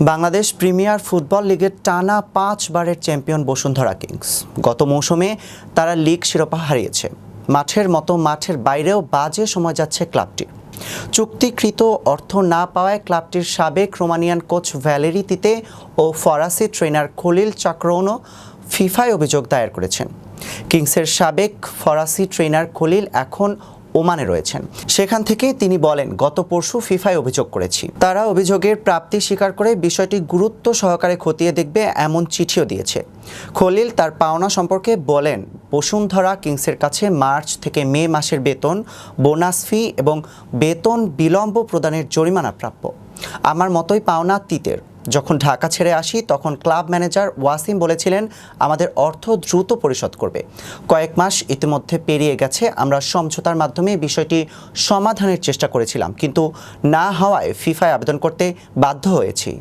Bangladesh premier football লিগের টানা পাঁচবারের champion Bashundhara Kings. গত মৌসুমে তারা লিগ শিরোপা হারিয়েছে। মাঠের মতো মাঠের বাইরেও বাজে সময় যাচ্ছে ক্লাবটির চুক্তিকৃত অর্থ না পাওয়ায় ক্লাবটির সাবেক রোমানিয়ান কোচ ভ্যালেরি তিতে ও ফরাসি ট্রেনার খলিল চাকরৌনও ফিফায় অভিযোগ দায়ের করেছেন। কিংসের সাবেক ফরাসি ট্রেনার খলিল এখন ওমানে রয়েছেন। সেখান থেকে তিনি বলেন, গত পরশু ফিফায় অভিযোগ করেছি। তারা অভিযোগের প্রাপ্তি স্বীকার করে বিষয়টি গুরুত্ব সহকারে খতিয়ে দেখবে এমন চিঠিও দিয়েছে। খলিল তার পাওনা সম্পর্কে বলেন, বসুন্ধরা কিংসের কাছে মার্চ থেকে মে মাসের বেতন, বোনাস ফি এবং বেতন বিলম্ব প্রদানের জরিমানা প্রাপ্য। আমার মতোই পাওনা তিতের। যখন ঢাকা ছেড়ে আসি, তখন ক্লাব ম্যানেজার ওয়াসিম বলেছিলেন, আমাদের অর্থ দ্রুত পরিশোধ করবে। কয়েক মাস ইতিমধ্যে পেরিয়ে গেছে, আমরা সমঝোতার মাধ্যমে বিষয়টি সমাধানের চেষ্টা করেছিলাম, কিন্তু না হওয়ায় ফিফায় আবেদন করতে বাধ্য হয়েছি।